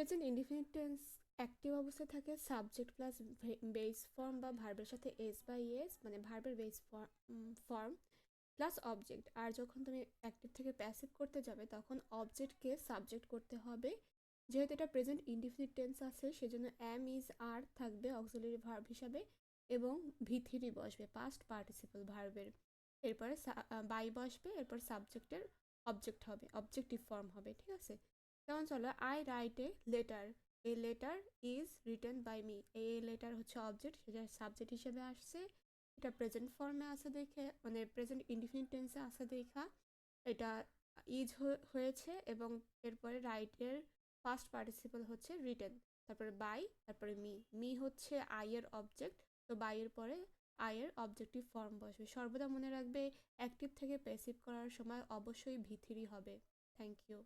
Present indefinite tense active অবস্থায় থাকে subject plus base form বা ভার্বের সাথে এস বা ইএস মানে ভার্বের বেস ফর্ম প্লাস অবজেক্ট আর যখন তুমি অ্যাক্টিভ থেকে প্যাসিভ করতে যাবে, তখন অবজেক্টকে সাবজেক্ট করতে হবে। যেহেতু এটা প্রেজেন্ট ইনডিফিনিট টেন্স আছে, সেজন্য অ্যাম ইজ আর থাকবে অক্সিলারি ভার্ব হিসাবে এবং ভিথিরি বসবে পাস্ট পার্টিসিপাল ভার্বের এরপরে বাই বসবে, এরপর সাবজেক্টের অবজেক্ট হবে অবজেক্টিভ ফর্ম হবে, ঠিক আছে? যেমন চলো I write a letter a letter is written by me a letter হচ্ছে অবজেক্ট সেটা সাবজেক্ট হিসেবে আসছে। এটা প্রেজেন্ট ফর্মে আছে দেখে মানে প্রেজেন্ট ইনডিফিনিট টেন্সে আছে দেখা। এটা ইজ হয়েছে এবং এরপরে রাইটের ফার্স্ট পার্টিসিপাল হচ্ছে রিটেন তারপরে বাই তারপরে মি মি হচ্ছে আইয়ের অবজেক্ট তো বাইয়ের পরে আয়ের অবজেক্টিভ ফর্ম বসবে। সর্বদা মনে রাখবে অ্যাক্টিভ থেকে প্যাসিভ করার সময় অবশ্যই ভিথিরি হবে। Thank you